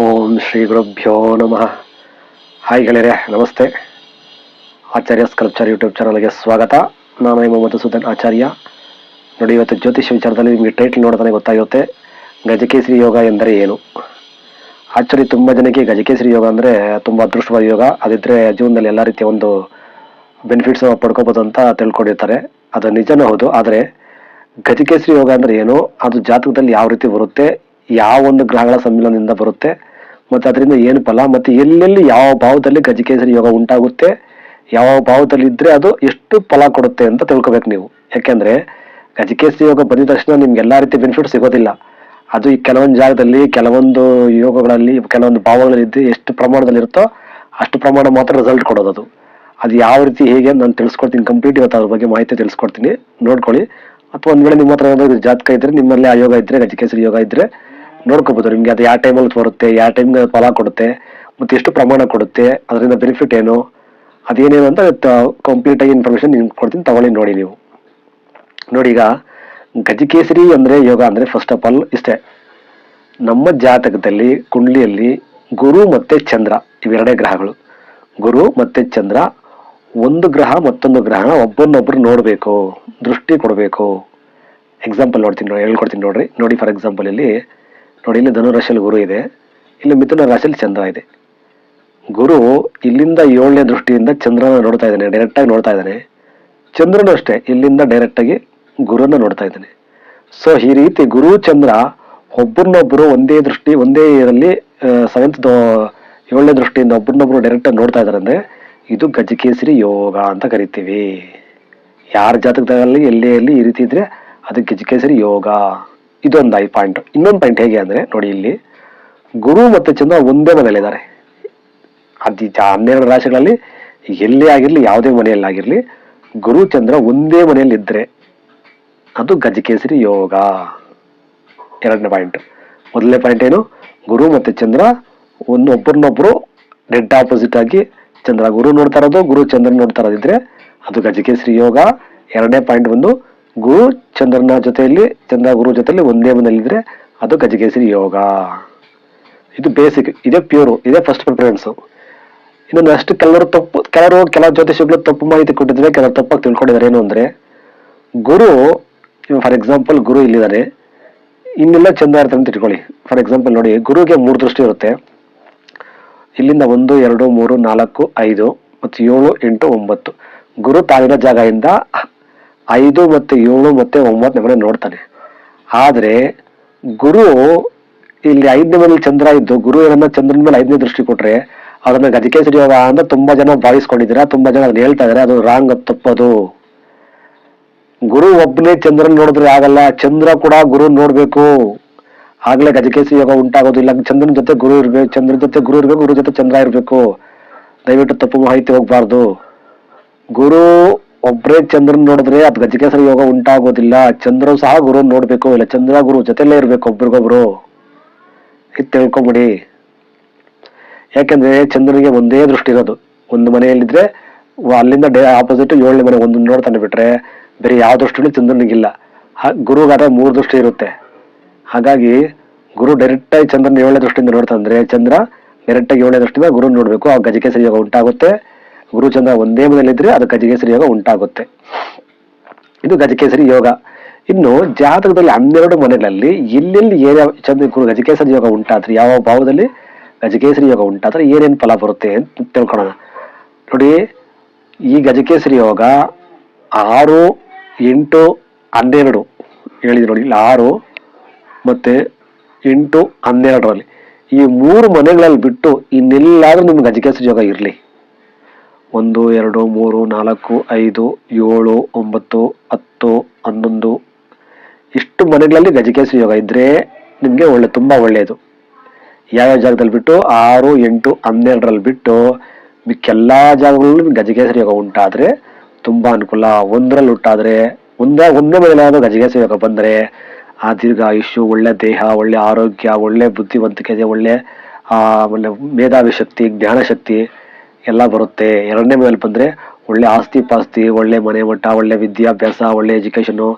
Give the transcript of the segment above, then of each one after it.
ಓಂ ಶ್ರೀ ಗುರುಭ್ಯೋ ನಮಃ. ಹಾಯ್ ಗೆಳೆಯರೆ, ನಮಸ್ತೆ. ಆಚಾರ್ಯ ಸ್ಕಲ್ಪ್ಚರ್ ಯೂಟ್ಯೂಬ್ ಚಾನಲ್ಗೆ ಸ್ವಾಗತ. ನಾನು ನಿಮ್ಮ ಮಧುಸೂದನ್ ಆಚಾರ್ಯ. ನೋಡಿ, ಇವತ್ತು ಜ್ಯೋತಿಷ್ಯ ವಿಚಾರದಲ್ಲಿ ನಿಮಗೆ ಟೈಟ್ಲ್ ನೋಡ್ತಾನೆ ಗೊತ್ತಾಗುತ್ತೆ ಗಜಕೇಸರಿ ಯೋಗ ಎಂದರೆ ಏನು? ಆಕ್ಚುಲಿ ತುಂಬ ಜನಕ್ಕೆ ಗಜಕೇಸರಿ ಯೋಗ ಅಂದರೆ ತುಂಬ ಅದೃಷ್ಟವಾದ ಯೋಗ. ಅದಿದ್ದರೆ ಜೀವನದಲ್ಲಿ ಎಲ್ಲ ರೀತಿಯ ಒಂದು ಬೆನಿಫಿಟ್ಸ್ ಪಡ್ಕೋಬೋದು ಅಂತ ತಿಳ್ಕೊಂಡಿರ್ತಾರೆ. ಅದು ನಿಜನೂ ಹೌದು. ಆದರೆ ಗಜಕೇಸರಿ ಯೋಗ ಅಂದರೆ ಏನು? ಅದು ಜಾತಕದಲ್ಲಿ ಯಾವ ರೀತಿ ಬರುತ್ತೆ? ಯಾವ ಒಂದು ಗ್ರಹಗಳ ಸಮ್ಮಿಲನದಿಂದ ಬರುತ್ತೆ, ಮತ್ತೆ ಅದರಿಂದ ಏನು ಫಲ, ಮತ್ತೆ ಎಲ್ಲೆಲ್ಲಿ ಯಾವ ಭಾವದಲ್ಲಿ ಗಜಕೇಸರಿ ಯೋಗ ಉಂಟಾಗುತ್ತೆ, ಯಾವ ಭಾವದಲ್ಲಿ ಇದ್ದರೆ ಅದು ಎಷ್ಟು ಫಲ ಕೊಡುತ್ತೆ ಅಂತ ತಿಳ್ಕೊಬೇಕು ನೀವು. ಯಾಕೆಂದ್ರೆ ಗಜಕೇಸರಿ ಯೋಗ ಬಂದಿದ ತಕ್ಷಣ ನಿಮ್ಗೆ ಎಲ್ಲಾ ರೀತಿ ಬೆನಿಫಿಟ್ ಸಿಗೋದಿಲ್ಲ. ಅದು ಈ ಕೆಲವೊಂದು ಜಾಗದಲ್ಲಿ, ಕೆಲವೊಂದು ಯೋಗಗಳಲ್ಲಿ, ಕೆಲವೊಂದು ಭಾವಗಳಲ್ಲಿ ಇದ್ದು ಎಷ್ಟು ಪ್ರಮಾಣದಲ್ಲಿ ಇರುತ್ತೋ ಅಷ್ಟು ಪ್ರಮಾಣ ಮಾತ್ರ ರಿಸಲ್ಟ್ ಕೊಡೋದು ಅದು. ಅದು ಯಾವ ರೀತಿ, ಹೇಗೆ ನಾನು ತಿಳಿಸ್ಕೊಡ್ತೀನಿ ಕಂಪ್ಲೀಟ್ ಇವತ್ತು ಅದ್ರ ಬಗ್ಗೆ ಮಾಹಿತಿ ತಿಳಿಸ್ಕೊಡ್ತೀನಿ. ನೋಡ್ಕೊಳ್ಳಿ. ಅಥವಾ ಒಂದ್ ವೇಳೆ ನಿಮ್ಮ ಹತ್ರ ಏನಾದ್ರು ಜಾತಕ ಇದ್ರೆ, ನಿಮ್ಮಲ್ಲಿ ಆ ಯೋಗ ಇದ್ರೆ, ಗಜಕೇಸರಿ ಯೋಗ ಇದ್ರೆ ನೋಡ್ಕೋಬಹುದು ನಿಮ್ಗೆ ಅದು ಯಾವ ಟೈಮಲ್ಲಿ ಬರುತ್ತೆ, ಯಾವ ಟೈಮ್ಗೆ ಫಲ ಕೊಡುತ್ತೆ, ಮತ್ತೆ ಎಷ್ಟು ಪ್ರಮಾಣ ಕೊಡುತ್ತೆ, ಅದರಿಂದ ಬೆನಿಫಿಟ್ ಏನು, ಅದೇನೇನು ಅಂತ ಕಂಪ್ಲೀಟ್ ಆಗಿ ಇನ್ಫಾರ್ಮೇಶನ್ ನಿಮ್ಗೆ ಕೊಡ್ತೀನಿ. ತಗೊಳ್ಳಿ ನೋಡಿ ನೀವು. ನೋಡಿ ಈಗ, ಗಜಕೇಸರಿ ಅಂದ್ರೆ ಯೋಗ ಅಂದ್ರೆ ಫಸ್ಟ್ ಆಫ್ ಆಲ್ ಇಷ್ಟೇ. ನಮ್ಮ ಜಾತಕದಲ್ಲಿ, ಕುಂಡ್ಲಿಯಲ್ಲಿ ಗುರು ಮತ್ತೆ ಚಂದ್ರ, ಇವೆರಡೇ ಗ್ರಹಗಳು. ಗುರು ಮತ್ತೆ ಚಂದ್ರ, ಒಂದು ಗ್ರಹ ಮತ್ತೊಂದು ಗ್ರಹ ಒಬ್ಬನೊಬ್ರು ನೋಡಬೇಕು, ದೃಷ್ಟಿ ಕೊಡಬೇಕು. ಎಕ್ಸಾಂಪಲ್ ನೋಡ್ತೀನಿ ನೋಡಿ ಹೇಳ್ಕೊಡ್ತೀನಿ ನೋಡ್ರಿ. ನೋಡಿ ಫಾರ್ ಎಕ್ಸಾಂಪಲ್ ಇಲ್ಲಿ ನೋಡಿ ಇಲ್ಲಿ ಧನು ರಾಶಿಯಲ್ಲಿ ಗುರು ಇದೆ. ಇಲ್ಲಿ ಮಿಥುನ ರಾಶಿಯಲ್ಲಿ ಚಂದ್ರ ಇದೆ. ಗುರು ಇಲ್ಲಿಂದ ಏಳನೇ ದೃಷ್ಟಿಯಿಂದ ಚಂದ್ರನ ನೋಡ್ತಾ ಇದ್ದಾನೆ ಡೈರೆಕ್ಟ್ ಆಗಿ ನೋಡ್ತಾ ಇದ್ದಾನೆ. ಚಂದ್ರನು ಅಷ್ಟೇ, ಇಲ್ಲಿಂದ ಡೈರೆಕ್ಟ್ ಆಗಿ ಗುರುನ ನೋಡ್ತಾ ಇದ್ದಾನೆ. ಸೊ ಈ ರೀತಿ ಗುರು, ಚಂದ್ರ ಒಬ್ಬರನ್ನೊಬ್ಬರು ಒಂದೇ ದೃಷ್ಟಿ, ಒಂದೇ ಇದರಲ್ಲಿ ಸೆವೆಂತ್ ಏಳನೇ ದೃಷ್ಟಿಯಿಂದ ಒಬ್ಬರನ್ನೊಬ್ರು ಡೈರೆಕ್ಟ್ ಆಗಿ ನೋಡ್ತಾ ಇದ್ದಾರೆ ಅಂದರೆ ಇದು ಗಜಕೇಸರಿ ಯೋಗ ಅಂತ ಕರಿತೀವಿ. ಯಾರ ಜಾತಕದಲ್ಲಿ ಎಲ್ಲೇ ಎಲ್ಲಿ ಈ ರೀತಿ ಇದ್ರೆ ಅದು ಗಜಕೇಸರಿ ಯೋಗ. ಇದೊಂದು ಐ ಪಾಯಿಂಟ್ ಇನ್ನೊಂದು ಪಾಯಿಂಟ್ ಹೇಗೆ ಅಂದರೆ ನೋಡಿ ಇಲ್ಲಿ ಗುರು ಮತ್ತು ಚಂದ್ರ ಒಂದೇ ಮನೆಯಲ್ಲಿದ್ದಾರೆ ಅದು ಹನ್ನೆರಡು ರಾಶಿಗಳಲ್ಲಿ ಎಲ್ಲೇ ಆಗಿರಲಿ, ಯಾವುದೇ ಮನೆಯಲ್ಲಿ ಆಗಿರಲಿ, ಗುರು, ಚಂದ್ರ ಒಂದೇ ಮನೆಯಲ್ಲಿ ಇದ್ದರೆ ಅದು ಗಜಕೇಸರಿ ಯೋಗ. ಎರಡನೇ ಪಾಯಿಂಟ್ ಮೊದಲನೇ ಪಾಯಿಂಟ್ ಏನು? ಗುರು ಮತ್ತು ಚಂದ್ರ ಒಂದು ಒಬ್ಬರನ್ನೊಬ್ರು ಡೆಡ್ ಆಪೋಸಿಟ್ ಆಗಿ ಚಂದ್ರ ಗುರು ನೋಡ್ತಾ ಇರೋದು, ಗುರು, ಚಂದ್ರ ನೋಡ್ತಾ ಇರೋದಿದ್ರೆ ಅದು ಗಜಕೇಸರಿ ಯೋಗ. ಎರಡನೇ ಪಾಯಿಂಟ್ ಬಂದು ಗುರು ಚಂದ್ರನ ಜೊತೆಯಲ್ಲಿ, ಚಂದ್ರ ಗುರು ಜೊತೆಯಲ್ಲಿ ಒಂದೇ ಮನೆಯಲ್ಲಿದ್ದರೆ ಅದು ಗಜಕೇಸರಿ ಯೋಗ. ಇದು ಬೇಸಿಕ್ ಇದೇ ಪ್ಯೂರು ಇದೇ ಫಸ್ಟ್ ಪ್ರಿಫರೆನ್ಸ್ ಇನ್ನೊಂದು ಅಷ್ಟು ಕೆಲವರು ತಪ್ಪು, ಕೆಲವರು ಕೆಲವು ಜ್ಯೋತಿಷಗಳು ತಪ್ಪು ಮಾಹಿತಿ ಕೊಟ್ಟಿದ್ರೆ ಕೆಲವರು ತಪ್ಪಾಗಿ ತಿಳ್ಕೊಂಡಿದ್ದಾರೆ. ಏನು ಅಂದರೆ, ಗುರು ಫಾರ್ ಎಕ್ಸಾಂಪಲ್ ಗುರು ಇಲ್ಲಿದ್ದಾರೆ. ಇನ್ನೆಲ್ಲ ಚಂದ ಇರ್ತಾರೆ ಅಂತ ಇಟ್ಕೊಳ್ಳಿ ಫಾರ್ ಎಕ್ಸಾಂಪಲ್ ನೋಡಿ, ಗುರುಗೆ ಮೂರು ದೃಷ್ಟಿ ಇರುತ್ತೆ. ಇಲ್ಲಿಂದ ಒಂದು, ಎರಡು, ಮೂರು, ನಾಲ್ಕು, ಐದು, ಮತ್ತು ಏಳು, ಎಂಟು, ಒಂಬತ್ತು. ಗುರು ತಾಳಿರೋ ಜಾಗದಿಂದ ಐದು ಮತ್ತೆ ಏಳು ಮತ್ತೆ ಒಂಬತ್ತನೇ ಮನೆ ನೋಡ್ತಾನೆ. ಆದರೆ ಗುರು ಇಲ್ಲಿ ಐದನೇ ಮನೇಲಿ ಚಂದ್ರ ಇದ್ದು ಗುರು ಏನನ್ನ ಚಂದ್ರನ ಮೇಲೆ ಐದನೇ ದೃಷ್ಟಿ ಕೊಟ್ರೆ ಅದನ್ನ ಗದಿಕೆ ಯೋಗ ಅಂತ ತುಂಬಾ ಜನ ಭಾವಿಸ್ಕೊಂಡಿದ್ದೀರಾ, ತುಂಬಾ ಜನ ಅದನ್ನ ಹೇಳ್ತಾ ಇದಾರೆ ಅದು ರಾಂಗ್ ತಪ್ಪದು. ಗುರು ಒಬ್ಬನೇ ಚಂದ್ರನ್ ನೋಡಿದ್ರೆ ಆಗಲ್ಲ, ಚಂದ್ರ ಕೂಡ ಗುರು ನೋಡ್ಬೇಕು. ಆಗ್ಲೇ ಗಜಕೇಸಿ ಯೋಗ ಉಂಟಾಗೋದಿಲ್ಲ ಚಂದ್ರನ ಜೊತೆ ಗುರು ಇರ್ಬೇಕು ಚಂದ್ರನ ಜೊತೆ ಗುರು ಇರ್ಬೇಕು, ಗುರು ಜೊತೆ ಚಂದ್ರ ಇರ್ಬೇಕು. ದಯವಿಟ್ಟು ತಪ್ಪು ಮಾಹಿತಿ ಹೋಗ್ಬಾರ್ದು. ಗುರು ಒಬ್ರೇ ಚಂದ್ರನ್ ನೋಡಿದ್ರೆ ಅದು ಗಜಕೇಸರಿ ಯೋಗ ಉಂಟಾಗೋದಿಲ್ಲ. ಚಂದ್ರ ಸಹ ಗುರು ನೋಡ್ಬೇಕು. ಇಲ್ಲ, ಚಂದ್ರ ಗುರು ಜೊತೆಲೇ ಇರ್ಬೇಕು ಒಬ್ರಿಗೊಬ್ರು. ಇದು ತಿಳ್ಕೊಂಬಿಡಿ. ಯಾಕೆಂದ್ರೆ ಚಂದ್ರನಿಗೆ ಒಂದೇ ದೃಷ್ಟಿ ಇರೋದು. ಒಂದು ಮನೆಯಲ್ಲಿದ್ರೆ ಅಲ್ಲಿಂದ ಡೇ ಆಪೋಸಿಟ್ ಏಳನೇ ಮನೆ ಒಂದು ನೋಡ್ತಾನೆ ಬಿಟ್ರೆ ಬೇರೆ ಯಾವ ದೃಷ್ಟಿನೂ ಚಂದ್ರನಿಗಿಲ್ಲ. ಗುರುಗಾದ್ರೆ ಮೂರು ದೃಷ್ಟಿ ಇರುತ್ತೆ. ಹಾಗಾಗಿ ಗುರು ಡೈರೆಕ್ಟ್ ಆಗಿ ಚಂದ್ರನ ಏಳನೇ ದೃಷ್ಟಿಯಿಂದ ನೋಡ್ತಾ ಅಂದ್ರೆ ಚಂದ್ರ ಡೈರೆಕ್ಟ್ ಆಗಿ ಏಳನೇ ದೃಷ್ಟಿಯಿಂದ ಗುರು ನೋಡ್ಬೇಕು. ಆ ಗಜಕೇಸರಿ ಯೋಗ ಉಂಟಾಗುತ್ತೆ. ಗುರು ಚಂದ್ರ ಒಂದೇ ಮನೆಯಲ್ಲಿದ್ದರೆ ಅದು ಗಜಕೇಸರಿ ಯೋಗ ಉಂಟಾಗುತ್ತೆ. ಇದು ಗಜಕೇಸರಿ ಯೋಗ. ಇನ್ನು ಜಾತಕದಲ್ಲಿ ಹನ್ನೆರಡು ಮನೆಗಳಲ್ಲಿ ಎಲ್ಲೆಲ್ಲಿ ಏನೇ ಚಂದ್ರ ಗುರು ಗಜಕೇಸರಿ ಯೋಗ ಉಂಟಾದ್ರೆ ಯಾವ ಭಾವದಲ್ಲಿ ಗಜಕೇಸರಿ ಯೋಗ ಉಂಟಾದ್ರೆ ಏನೇನು ಫಲ ಬರುತ್ತೆ ಅಂತ ತಿಳ್ಕೊಳ್ಳೋಣ. ನೋಡಿ, ಈ ಗಜಕೇಸರಿ ಯೋಗ ಆರು, ಎಂಟು, ಹನ್ನೆರಡು ಹೇಳಿದ್ರು ನೋಡಿ, ಇಲ್ಲಿ ಆರು ಮತ್ತೆ ಎಂಟು, ಹನ್ನೆರಡರಲ್ಲಿ ಈ ಮೂರು ಮನೆಗಳಲ್ಲಿ ಬಿಟ್ಟು ಇನ್ನೆಲ್ಲಾದರೂ ನಿಮ್ಗೆ ಗಜಕೇಸರಿ ಯೋಗ ಇರಲಿ. ಒಂದು, ಎರಡು, ಮೂರು, ನಾಲ್ಕು, ಐದು, ಏಳು, ಒಂಬತ್ತು, ಹತ್ತು, ಹನ್ನೊಂದು. ಇಷ್ಟು ಮನೆಗಳಲ್ಲಿ ಗಜಕೇಸರಿ ಯೋಗ ಇದ್ದರೆ ನಿಮಗೆ ಒಳ್ಳೆ, ತುಂಬ ಒಳ್ಳೆಯದು. ಯಾವ್ಯಾವ ಜಾಗದಲ್ಲಿ ಬಿಟ್ಟು? ಆರು, ಎಂಟು, ಹನ್ನೆರಡರಲ್ಲಿ ಬಿಟ್ಟು ಮಿಕ್ಕೆಲ್ಲ ಜಾಗಗಳಲ್ಲೂ ಗಜಕೇಸರಿ ಯೋಗ ಉಂಟಾದರೆ ತುಂಬ ಅನುಕೂಲ. ಒಂದರಲ್ಲಿ ಉಂಟಾದರೆ ಒಂದೇ ಒಂದೇ ಮನೆಯಲ್ಲಾದ್ರೂ ಗಜಕೇಸರಿ ಯೋಗ ಬಂದರೆ ಆ ದೀರ್ಘಾಯುಷ್ಯು, ಒಳ್ಳೆ ದೇಹ, ಒಳ್ಳೆ ಆರೋಗ್ಯ, ಒಳ್ಳೆ ಬುದ್ಧಿವಂತಿಕೆ ಒಳ್ಳೆ ಆಮೇಲೆ ಮೇಧಾವಿ ಶಕ್ತಿ, ಜ್ಞಾನ ಶಕ್ತಿ ಎಲ್ಲ ಬರುತ್ತೆ. ಎರಡನೇ ಮೇಲೆ ಬಂದ್ರೆ ಒಳ್ಳೆ ಆಸ್ತಿ ಪಾಸ್ತಿ, ಒಳ್ಳೆ ಮನೆ ಮಟ್ಟ, ಒಳ್ಳೆ ವಿದ್ಯಾಭ್ಯಾಸ, ಒಳ್ಳೆ ಎಜುಕೇಷನು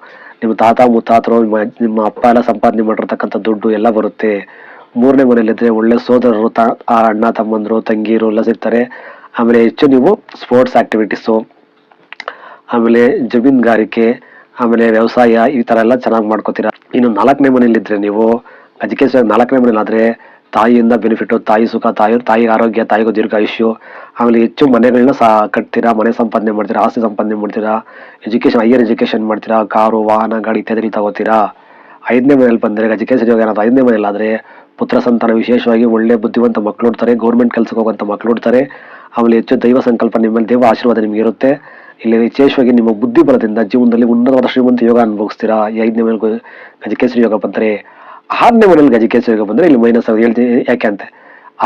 ನಿಮ್ಮ ತಾತ, ಮುತ್ತಾತರು, ನಿಮ್ಮ ನಿಮ್ಮ ಅಪ್ಪ ಎಲ್ಲ ಸಂಪಾದನೆ ಮಾಡಿರ್ತಕ್ಕಂಥ ದುಡ್ಡು ಎಲ್ಲ ಬರುತ್ತೆ. ಮೂರನೇ ಮನೆಯಲ್ಲಿದ್ದರೆ ಒಳ್ಳೆ ಸೋದರರು, ತ, ಆ ಅಣ್ಣ, ತಮ್ಮಂದರು ತಂಗಿರು ಎಲ್ಲ ಸಿಗ್ತಾರೆ ಆಮೇಲೆ ಹೆಚ್ಚು ನೀವು ಸ್ಪೋರ್ಟ್ಸ್ ಆ್ಯಕ್ಟಿವಿಟೀಸು ಆಮೇಲೆ ಜಮೀನುಗಾರಿಕೆ, ಆಮೇಲೆ ವ್ಯವಸಾಯ ಈ ಥರ ಎಲ್ಲ ಚೆನ್ನಾಗಿ ಮಾಡ್ಕೋತೀರಾ. ಇನ್ನು ನಾಲ್ಕನೇ ಮನೆಯಲ್ಲಿದ್ದರೆ ನೀವು ಎಜುಕೇಶನ್ ನಾಲ್ಕನೇ ಮನೇಲಾದ್ರೆ ತಾಯಿಯಿಂದ ಬೆನಿಫಿಟ್ ತಾಯಿ ಸುಖ, ತಾಯಿ ತಾಯಿ ಆರೋಗ್ಯ, ತಾಯಿಗೂ ದೀರ್ಘಾಯುಷ್ಯು, ಆಮೇಲೆ ಹೆಚ್ಚು ಮನೆಗಳನ್ನ ಸಹ ಕಟ್ತೀರಾ, ಮನೆ ಸಂಪಾದನೆ ಮಾಡ್ತೀರಾ, ಆಸ್ತಿ ಸಂಪಾದನೆ ಮಾಡ್ತೀರಾ ಎಜುಕೇಶನ್ ಹೈಯರ್ ಎಜುಕೇಶನ್ ಮಾಡ್ತೀರಾ, ಕಾರು, ವಾಹನ, ಗಾಡಿ ಇತ್ಯಾದಿ ತಗೋತೀರಾ? ಐದನೇ ಮನೆಯಲ್ಲಿ ಬಂದರೆ ಎಜುಕೇಶನ್ ಯೋಗ ಏನಾದ್ರು ಐದನೇ ಮನೇಲಾದ್ರೆ ಪುತ್ರ ಸಂತಾನ ವಿಶೇಷವಾಗಿ ಒಳ್ಳೆ ಬುದ್ಧಿವಂತ ಮಕ್ಕಳು ಹುಡ್ತಾರೆ ಗೌರ್ಮೆಂಟ್ ಕೆಲಸಕ್ಕೆ ಹೋಗುವಂಥ ಮಕ್ಕಳು ಹುಡ್ತಾರೆ ಆಮೇಲೆ ಹೆಚ್ಚು ದೈವ ಸಂಕಲ್ಪ ನಿಮ್ಮ ಮೇಲೆ, ದೇವ ಆಶೀರ್ವಾದ ನಿಮಗೆ ಇರುತ್ತೆ. ಇಲ್ಲಿ ವಿಶೇಷವಾಗಿ ನಿಮ್ಮ ಬುದ್ಧಿ ಬಲದಿಂದ ಜೀವನದಲ್ಲಿ ಉನ್ನತವಾದ ಶ್ರೀಮಂತ ಯೋಗ ಅನುಭವಿಸ್ತೀರಾ? ಈ ಐದನೇ ಮೇಲೆ ಗಜಕೇಶ್ವರಿ ಯೋಗ ಬಂದರೆ ಆರನೇ ಮನೇಲಿ ಯೋಗ ಬಂದರೆ ಇಲ್ಲಿ ಮೈನಸ್ ಆಗಿ ಹೇಳ್ತೀನಿ ಯಾಕೆ ಅಂತ?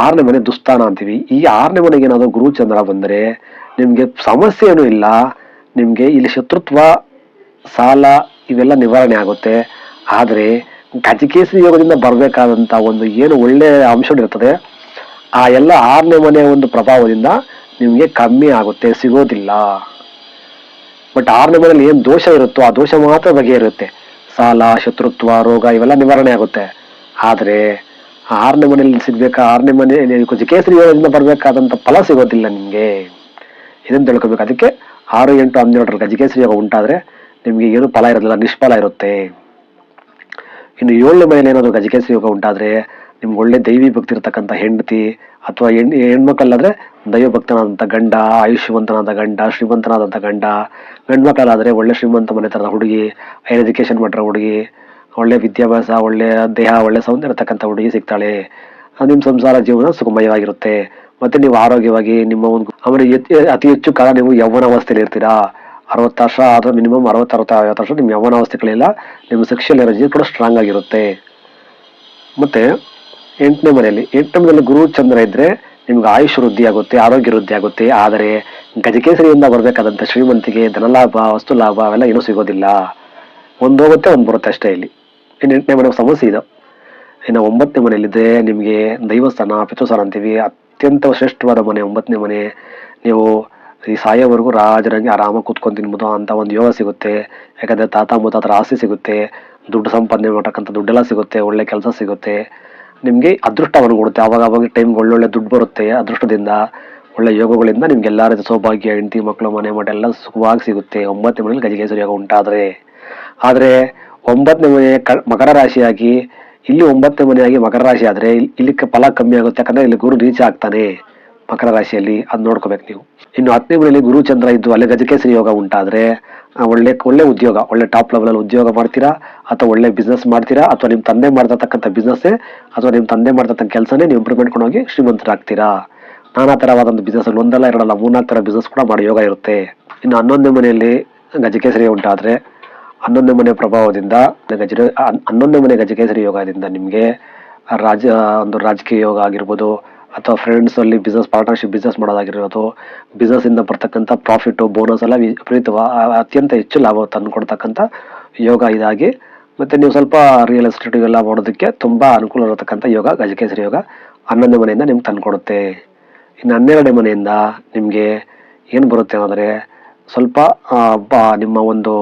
ಆರನೇ ಮನೆ ದುಸ್ಥಾನ ಅಂತೀವಿ. ಈ ಆರನೇ ಮನೆಗೆ ಏನಾದರೂ ಗುರು ಚಂದ್ರ ಬಂದರೆ ನಿಮಗೆ ಸಮಸ್ಯೆ ಏನೂ ಇಲ್ಲ. ನಿಮಗೆ ಇಲ್ಲಿ ಶತ್ರುತ್ವ, ಸಾಲ ಇವೆಲ್ಲ ನಿವಾರಣೆ ಆಗುತ್ತೆ. ಆದರೆ ಗಜಕೇಸರಿ ಯೋಗದಿಂದ ಬರಬೇಕಾದಂಥ ಒಂದು ಏನು ಒಳ್ಳೆಯ ಅಂಶಗಳಿರ್ತದೆ ಆ ಎಲ್ಲ ಆರನೇ ಮನೆಯ ಒಂದು ಪ್ರಭಾವದಿಂದ ನಿಮಗೆ ಕಮ್ಮಿ ಆಗುತ್ತೆ, ಸಿಗೋದಿಲ್ಲ. ಬಟ್ ಆರನೇ ಮನೆಯಲ್ಲಿ ಏನು ದೋಷ ಇರುತ್ತೋ ಆ ದೋಷ ಮಾತ್ರ ಬಗೆಯಿರುತ್ತೆ ಸಾಲ, ಶತ್ರುತ್ವ, ರೋಗ ಇವೆಲ್ಲ ನಿವಾರಣೆ ಆಗುತ್ತೆ. ಆದರೆ ಆರನೇ ಮನೆಯಲ್ಲಿ ಸಿಗ್ಬೇಕಾ? ಆರನೇ ಮನೆ ಕೇಸರಿ ಯೋಗದಿಂದ ಬರಬೇಕಾದಂಥ ಫಲ ಸಿಗೋದಿಲ್ಲ ನಿಮಗೆ. ಇದನ್ನು ತಿಳ್ಕೊಬೇಕು. ಅದಕ್ಕೆ ಆರು, ಎಂಟು ಹನ್ನೆರಡರ ಗಜಕೇಸರಿ ಯೋಗ ಉಂಟಾದ್ರೆ ನಿಮಗೆ ಏನು ಫಲ ಇರೋದಿಲ್ಲ, ನಿಷ್ಫಲ ಇರುತ್ತೆ. ಇನ್ನು ಏಳನೇ ಮನೇಲಿ ಏನಾದ್ರು ಗಜಕೇಸರಿ ಯೋಗ ಉಂಟಾದ್ರೆ ನಿಮ್ಗೆ ಒಳ್ಳೆ ದೈವಿ ಭಕ್ತಿ ಇರ್ತಕ್ಕಂಥ ಹೆಂಡತಿ ಅಥವಾ ಹೆಣ್ಣು ಹೆಣ್ಮಕ್ಕಲ್ಲಾದರೆ ದೈವ ಭಕ್ತನಾದಂಥ ಗಂಡ, ಆಯುಷ್ಯವಂತನಾದ ಗಂಡ, ಶ್ರೀಮಂತನಾದಂಥ ಗಂಡ, ಗಂಡ್ಮಕ್ಳಲ್ಲಾದ್ರೆ ಒಳ್ಳೆ ಶ್ರೀಮಂತ ಮನೆ ಥರದ ಹುಡುಗಿ ಹೈಯರ್ ಎಜುಕೇಷನ್ ಮಾಡಿರೋ ಹುಡುಗಿ, ಒಳ್ಳೆ ವಿದ್ಯಾಭ್ಯಾಸ, ಒಳ್ಳೆ ದೇಹ, ಒಳ್ಳೆ ಸೌಂದರ್ಯ ಇರತಕ್ಕಂಥ ಹುಡುಗಿ ಸಿಗ್ತಾಳೆ. ನಿಮ್ಮ ಸಂಸಾರ ಜೀವನ ಸುಖಮಯವಾಗಿರುತ್ತೆ ಮತ್ತೆ ನೀವು ಆರೋಗ್ಯವಾಗಿ ನಿಮ್ಮ ಒಂದು ಆಮೇಲೆ ಅತಿ ಹೆಚ್ಚು ಕಾಲ ನೀವು ಯೌವನಾವಸ್ಥೆಯಲ್ಲಿ ಇರ್ತೀರಾ? ಅರವತ್ತು ವರ್ಷ ಅಥವಾ ಮಿನಿಮಮ್ ಅರವತ್ತು ಐವತ್ತು ವರ್ಷ ನಿಮ್ಮ ಯೌವನಾವಸ್ಥೆಗಳಿಲ್ಲ ನಿಮ್ಮ ಸೆಕ್ಷುವಲ್ ಎನರ್ಜಿ ಕೂಡ ಸ್ಟ್ರಾಂಗ್ ಆಗಿರುತ್ತೆ. ಮತ್ತೆ ಎಂಟನೇ ಮನೆಯಲ್ಲಿ ಎಂಟನೇ ಮನೆಯಲ್ಲಿ ಗುರು ಚಂದ್ರ ಇದ್ರೆ ನಿಮ್ಗೆ ಆಯುಷ್ ವೃದ್ಧಿ ಆಗುತ್ತೆ, ಆರೋಗ್ಯ ವೃದ್ಧಿ ಆಗುತ್ತೆ. ಆದರೆ ಗಜಕೇಸರಿಯಿಂದ ಬರಬೇಕಾದಂಥ ಶ್ರೀಮಂತಿಗೆ ಧನಲಾಭ ವಸ್ತು ಲಾಭ ಅವೆಲ್ಲ ಏನೂ ಸಿಗೋದಿಲ್ಲ. ಒಂದು ಹೋಗುತ್ತೆ, ಒಂದು ಬರುತ್ತೆ ಅಷ್ಟೇ ಇಲ್ಲಿ. ಇನ್ನು ಎಂಟನೇ ಮನೆ ಸಮಸ್ಯೆ ಇದು. ಇನ್ನು ಒಂಬತ್ತನೇ ಮನೆಯಲ್ಲಿದ್ದರೆ ನಿಮಗೆ ದೈವಸ್ಥಾನ ಪಿತೃಸ್ಥಾನ ಅಂತೀವಿ. ಅತ್ಯಂತ ಶ್ರೇಷ್ಠವಾದ ಮನೆ, ಒಂಬತ್ತನೇ ಮನೆ. ನೀವು ಈ ಸಾಯೋವರೆಗೂ ರಾಜರಂಗೆ ಆರಾಮಾಗಿ ಕೂತ್ಕೊಂಡು ತಿನ್ಬೋದು, ಅಂತ ಒಂದು ಯೋಗ ಸಿಗುತ್ತೆ. ಯಾಕಂದರೆ ತಾತ ಮುತ್ತಾತರ ಆಸೆ ಸಿಗುತ್ತೆ. ದುಡ್ಡು ಸಂಪಾದನೆ ಮಾಡ್ತಕ್ಕಂಥ ದುಡ್ಡೆಲ್ಲ ಸಿಗುತ್ತೆ, ಒಳ್ಳೆ ಕೆಲಸ ಸಿಗುತ್ತೆ. ನಿಮಗೆ ಅದೃಷ್ಟವನ್ನು ಕೊಡುತ್ತೆ. ಆವಾಗ ಅವಾಗ ಟೈಮ್ಗೆ ಒಳ್ಳೊಳ್ಳೆ ದುಡ್ಡು ಬರುತ್ತೆ, ಅದೃಷ್ಟದಿಂದ ಒಳ್ಳೆ ಯೋಗಗಳಿಂದ ನಿಮ್ಗೆ ರೀತಿ ಸೌಭಾಗ್ಯ, ಹೆಂಡತಿ ಮಕ್ಕಳು ಮನೆ, ಮಠ ಎಲ್ಲ ಸುಖವಾಗಿ ಸಿಗುತ್ತೆ. ಒಂಬತ್ತನೇ ಮನೇಲಿ ಗಜಗೇಶ್ವರಿ ಯೋಗ ಉಂಟಾದರೆ. ಆದರೆ ಒಂಬತ್ತನೇ ಮನೆ ಕ, ಮಕರ ರಾಶಿಯಾಗಿ, ಇಲ್ಲಿ ಒಂಬತ್ತನೇ ಮನೆಯಾಗಿ ಮಕರ ರಾಶಿ ಆದರೆ ಇಲ್ಲಿ ಫಲ ಕಮ್ಮಿ ಆಗುತ್ತೆ. ಯಾಕಂದರೆ ಇಲ್ಲಿ ಗುರು ನೀಚ ಆಗ್ತಾನೆ ಮಕರ ರಾಶಿಯಲ್ಲಿ. ಅದು ನೋಡ್ಕೋಬೇಕು ನೀವು. ಇನ್ನು ಹತ್ತನೇ ಮನೆಯಲ್ಲಿ ಗುರು ಚಂದ್ರ ಇದ್ದು, ಅಲ್ಲಿ ಗಜಕೇಸರಿ ಯೋಗ ಉಂಟಾದ್ರೆ ಒಳ್ಳೆ ಒಳ್ಳೆ ಉದ್ಯೋಗ, ಒಳ್ಳೆ ಟಾಪ್ ಲೆವೆಲಲ್ಲಿ ಉದ್ಯೋಗ ಮಾಡ್ತೀರಾ? ಅಥವಾ ಒಳ್ಳೆ ಬಿಸ್ನೆಸ್ ಮಾಡ್ತೀರಾ? ಅಥವಾ ನಿಮ್ಮ ತಂದೆ ಮಾಡ್ತಕ್ಕಂಥ ಬಿಸ್ನೆಸ್ಸೇ ಅಥವಾ ನಿಮ್ಮ ತಂದೆ ಮಾಡ್ತಕ್ಕಂಥ ಕೆಲಸನೇ ನೀವು ಇಂಪ್ರೂವ್ಮೆಂಟ್ ಹೋಗಿ ಶ್ರೀಮಂತರಾಗ್ತೀರಾ? ನಾನಾ ಥರವಾದಂಥ ಬಿಸ್ನೆಸ್ಸಲ್ಲಿ ಒಂದಲ್ಲ, ಎರಡಲ್ಲ, ಮೂರ್ನಾಲ್ಕು ಥರ ಬಿಸ್ನೆಸ್ ಕೂಡ ಮಾಡೋ ಯೋಗ ಇರುತ್ತೆ. ಇನ್ನು ಹನ್ನೊಂದನೇ ಮನೆಯಲ್ಲಿ ಗಜಕೇಸರಿ ಉಂಟಾದರೆ ಹನ್ನೊಂದನೇ ಮನೆ ಪ್ರಭಾವದಿಂದ ಗಜ, ಹನ್ನೊಂದು ಹನ್ನೊಂದನೇ ಮನೆ ಗಜಕೇಸರಿ ಯೋಗದಿಂದ ನಿಮಗೆ ರಾಜ, ಒಂದು ರಾಜಕೀಯ ಯೋಗ ಆಗಿರ್ಬೋದು ಅಥವಾ ಫ್ರೆಂಡ್ಸಲ್ಲಿ ಬಿಸ್ನೆಸ್ ಪಾರ್ಟ್ನರ್ಶಿಪ್ ಬಿಸ್ನೆಸ್ ಮಾಡೋದಾಗಿರ್ಬೋದು ಬಿಸ್ನೆಸ್ ಇಂದ ಬರ್ತಕ್ಕಂಥ ಪ್ರಾಫಿಟ್ ಬೋನಸ್ ಎಲ್ಲ ವಿಪರೀತ ಅತ್ಯಂತ ಹೆಚ್ಚು ಲಾಭ ತಂದು ಕೊಡ್ತಕ್ಕಂಥ ಯೋಗ ಇದಾಗಿ, ಮತ್ತೆ ನೀವು ಸ್ವಲ್ಪ ರಿಯಲ್ ಎಸ್ಟೇಟ್ ಎಲ್ಲ ಮಾಡೋದಕ್ಕೆ ತುಂಬಾ ಅನುಕೂಲ ಇರತಕ್ಕಂಥ ಯೋಗ, ಗಜಕೇಸರಿ ಯೋಗ ಹನ್ನೊಂದನೇ ಮನೆಯಿಂದ ನಿಮ್ಗೆ ತಂದುಕೊಡುತ್ತೆ ಇನ್ನು ಹನ್ನೆರಡನೇ ಮನೆಯಿಂದ ನಿಮಗೆ ಏನು ಬರುತ್ತೆ ಅಂದರೆ ಸ್ವಲ್ಪ ನಿಮ್ಮ ಒಂದು,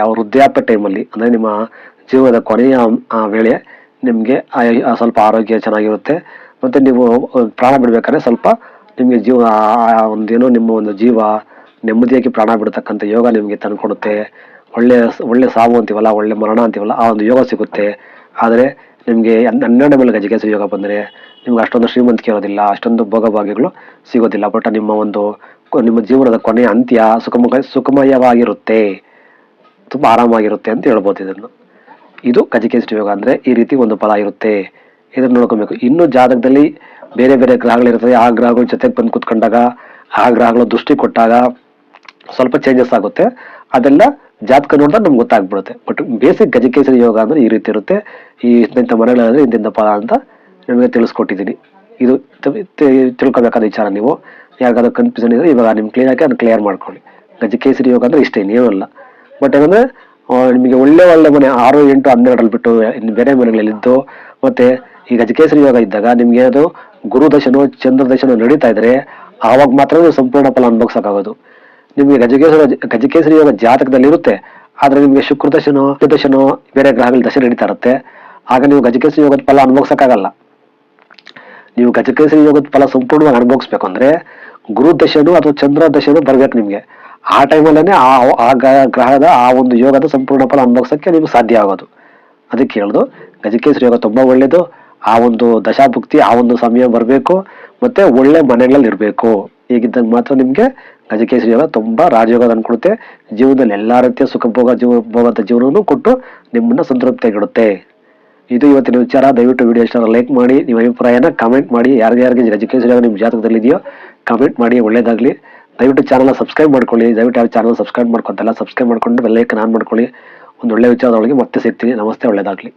ಯಾವ ವೃದ್ಧಾಪ್ಯ ಟೈಮಲ್ಲಿ ಅಂದರೆ ನಿಮ್ಮ ಜೀವನದ ಕೊನೆಯ ವೇಳೆ ನಿಮಗೆ ಸ್ವಲ್ಪ ಆರೋಗ್ಯ ಚೆನ್ನಾಗಿರುತ್ತೆ. ಮತ್ತು ನೀವು ಪ್ರಾಣ ಬಿಡಬೇಕಾದ್ರೆ ಸ್ವಲ್ಪ ನಿಮಗೆ ಜೀವ ಒಂದೇನೋ ನಿಮ್ಮ ಒಂದು ಜೀವ ನೆಮ್ಮದಿಯಾಗಿ ಪ್ರಾಣ ಬಿಡ್ತಕ್ಕಂಥ ಯೋಗ ನಿಮಗೆ ತಂದುಕೊಡುತ್ತೆ. ಒಳ್ಳೆ ಒಳ್ಳೆ ಸಾವು ಅಂತೀವಲ್ಲ, ಒಳ್ಳೆ ಮರಣ ಅಂತೀವಲ್ಲ, ಆ ಒಂದು ಯೋಗ ಸಿಗುತ್ತೆ. ಆದರೆ ನಿಮಗೆ ಹನ್ನೆರಡು ಮೇಲೆ ಗಜಕೇಸರಿ ಯೋಗ ಬಂದರೆ ನಿಮ್ಗೆ ಅಷ್ಟೊಂದು ಶ್ರೀಮಂತಿಕೆ ಇರೋದಿಲ್ಲ, ಅಷ್ಟೊಂದು ಭೋಗಭಾಗ್ಯಗಳು ಸಿಗೋದಿಲ್ಲ. ಬಟ್ ನಿಮ್ಮ ಒಂದು ನಿಮ್ಮ ಜೀವನದ ಕೊನೆಯ ಅಂತ್ಯ ಸುಖಮುಖ, ಸುಖಮಯವಾಗಿರುತ್ತೆ. ತುಂಬ ಆರಾಮಾಗಿರುತ್ತೆ ಅಂತ ಹೇಳ್ಬೋದು ಇದನ್ನು. ಇದು ಗಜಕೇಸರಿ ಯೋಗ ಅಂದರೆ ಈ ರೀತಿ ಒಂದು ಫಲ ಇರುತ್ತೆ. ಇದನ್ನು ನೋಡ್ಕೊಬೇಕು. ಇನ್ನು ಜಾತಕದಲ್ಲಿ ಬೇರೆ ಬೇರೆ ಗ್ರಹಗಳಿರ್ತದೆ ಆ ಗ್ರಹಗಳು ಜೊತೆಗೆ ಬಂದು ಕುತ್ಕೊಂಡಾಗ, ಆ ಗ್ರಹಗಳು ದೃಷ್ಟಿ ಕೊಟ್ಟಾಗ ಸ್ವಲ್ಪ ಚೇಂಜಸ್ ಆಗುತ್ತೆ. ಅದೆಲ್ಲ ಜಾತಕ ನೋಡಿದಾಗ ನಮ್ಗೆ ಗೊತ್ತಾಗ್ಬಿಡುತ್ತೆ. ಬಟ್ ಬೇಸಿಕ್ ಗಜಕೇಸರಿ ಯೋಗ ಅಂದ್ರೆ ಈ ರೀತಿ ಇರುತ್ತೆ. ಈ ಇಂಥ ಮನೆಗಳಾದ್ರೆ ಇಂತಿಂಥ ಫಲ ಅಂತ ನಿಮಗೆ ತಿಳಿಸ್ಕೊಟ್ಟಿದ್ದೀನಿ. ಇದು ತಿಳ್ಕೊಬೇಕಾದ ವಿಚಾರ ನೀವು. ಯಾರಿಗಾದ್ರೂ ಕನ್ಫ್ಯೂಷನ್ ಇದ್ರೆ ಇವಾಗ ನಿಮ್ಮ ಕ್ಲಿಯರ್ ಆಗಿ ಅದನ್ನ ಕ್ಲಿಯರ್ ಮಾಡ್ಕೊಳ್ಳಿ. ಗಜಕೇಸರಿ ಯೋಗ ಅಂದ್ರೆ ಇಷ್ಟೇ ಇಲ್ಲ ಬಟ್ ಏನಂದ್ರೆ ನಿಮಗೆ ಒಳ್ಳೆ ಒಳ್ಳೆ ಮನೆ ಆರು, ಎಂಟು, ಹನ್ನೆರಡರಲ್ಲಿ ಬಿಟ್ಟು ಬೇರೆ ಮನೆಗಳಲ್ಲಿದ್ದು ಮತ್ತೆ ಈ ಗಜಕೇಸರಿ ಯೋಗ ಇದ್ದಾಗ ನಿಮ್ಗೆ ಅದು ಗುರು ದಶನೋ, ಚಂದ್ರ ನಡೀತಾ ಇದ್ರೆ ಆವಾಗ ಮಾತ್ರ ಸಂಪೂರ್ಣ ಫಲ ಅನುಭವಿಸಕಾಗೋದು ನಿಮಗೆ ಗಜಕೇಶ್ವರ ಗಜಕೇಶ್ವರಿ ಯೋಗ ಜಾತಕದಲ್ಲಿ ಇರುತ್ತೆ, ಆದ್ರೆ ನಿಮಗೆ ಶುಕ್ರ ದಶನೋ ದಶನೋ, ಬೇರೆ ಗ್ರಹಗಳ ದಶೆ ನಡೀತಾ ಇರುತ್ತೆ. ಆಗ ನೀವು ಗಜಕೇಶ್ವರಿ ಯೋಗದ ಫಲ ಅನುಭವಿಸೋಕ್ಕಾಗಲ್ಲ. ನೀವು ಗಜಕೇಶ್ವರಿ ಯೋಗದ ಫಲ ಸಂಪೂರ್ಣವಾಗಿ ಅನುಭವಿಸ್ಬೇಕು ಅಂದ್ರೆ ಗುರು ಅಥವಾ ಚಂದ್ರ ಬರ್ಬೇಕು ನಿಮ್ಗೆ. ಆ ಟೈಮಲ್ಲೇ ಆ ಆ ಗ್ರಹದ ಆ ಒಂದು ಯೋಗದ ಸಂಪೂರ್ಣ ಫಲ ಅನುಭವಿಸೋಕ್ಕೆ ನಿಮ್ಗೆ ಸಾಧ್ಯ ಆಗೋದು. ಅದಕ್ಕೆ ಹೇಳೋದು ಗಜಕೇಶ್ವರಿ ಯೋಗ ತುಂಬಾ ಒಳ್ಳೆಯದು ಆ ಒಂದು ದಶಾಭುಕ್ತಿ, ಆ ಒಂದು ಸಮಯ ಬರಬೇಕು. ಮತ್ತೆ ಒಳ್ಳೆ ಮನೆಗಳಲ್ಲಿ ಇರಬೇಕು. ಹೀಗಿದ್ದಾಗ ಮಾತ್ರ ನಿಮಗೆ ಗಜಕೇಶ್ವರಿ ಯೋಗ ತುಂಬಾ ರಾಜಯೋಗ ಅನ್ಕೊಡುತ್ತೆ ಜೀವನದಲ್ಲಿ ಎಲ್ಲಾ ರೀತಿಯ ಸುಖ ಭೋಗ, ಜೀವ, ಭೋಗದ ಜೀವನವನ್ನು ಕೊಟ್ಟು ನಿಮ್ಮನ್ನ ಸಂತೃಪ್ತಿಯಾಗಿಡುತ್ತೆ. ಇದು ಇವತ್ತಿನ ವಿಚಾರ. ದಯವಿಟ್ಟು ವಿಡಿಯೋ ಇಷ್ಟ ಲೈಕ್ ಮಾಡಿ, ನಿಮ್ಮ ಅಭಿಪ್ರಾಯನ ಕಮೆಂಟ್ ಮಾಡಿ. ಯಾರಿಗೆ ಯೋಗ ನಿಮ್ಮ ಜಾತಕದಲ್ಲಿ ಇದೆಯೋ ಕಮೆಂಟ್ ಮಾಡಿ. ಒಳ್ಳೇದಾಗ್ಲಿ. ದಯವಿಟ್ಟು ಚಾನಲ್ನ ಸಬ್ಸ್ಕ್ರೈಬ್ ಮಾಡ್ಕೊಳ್ಳಿ. ದಯವಿಟ್ಟು ಯಾವ ಚಾನಲ್ ಸಬ್ಸ್ಕ್ರೈಬ್ ಮಾಡ್ಕೊತಲ್ಲ ಸಬ್ಸ್ಕ್ರೈಬ್ ಮಾಡ್ಕೊಂಡು ಬೆಲ್ಲೈಕನ್ ಆನ್ ಮಾಡ್ಕೊಳ್ಳಿ. ಒಂದು ಒಳ್ಳೆ ವಿಚಾರದೊಳಗೆ ಮತ್ತೆ ಸಿಗ್ತೀನಿ. ನಮಸ್ತೆ, ಒಳ್ಳೇದಾಗ್ಲಿ.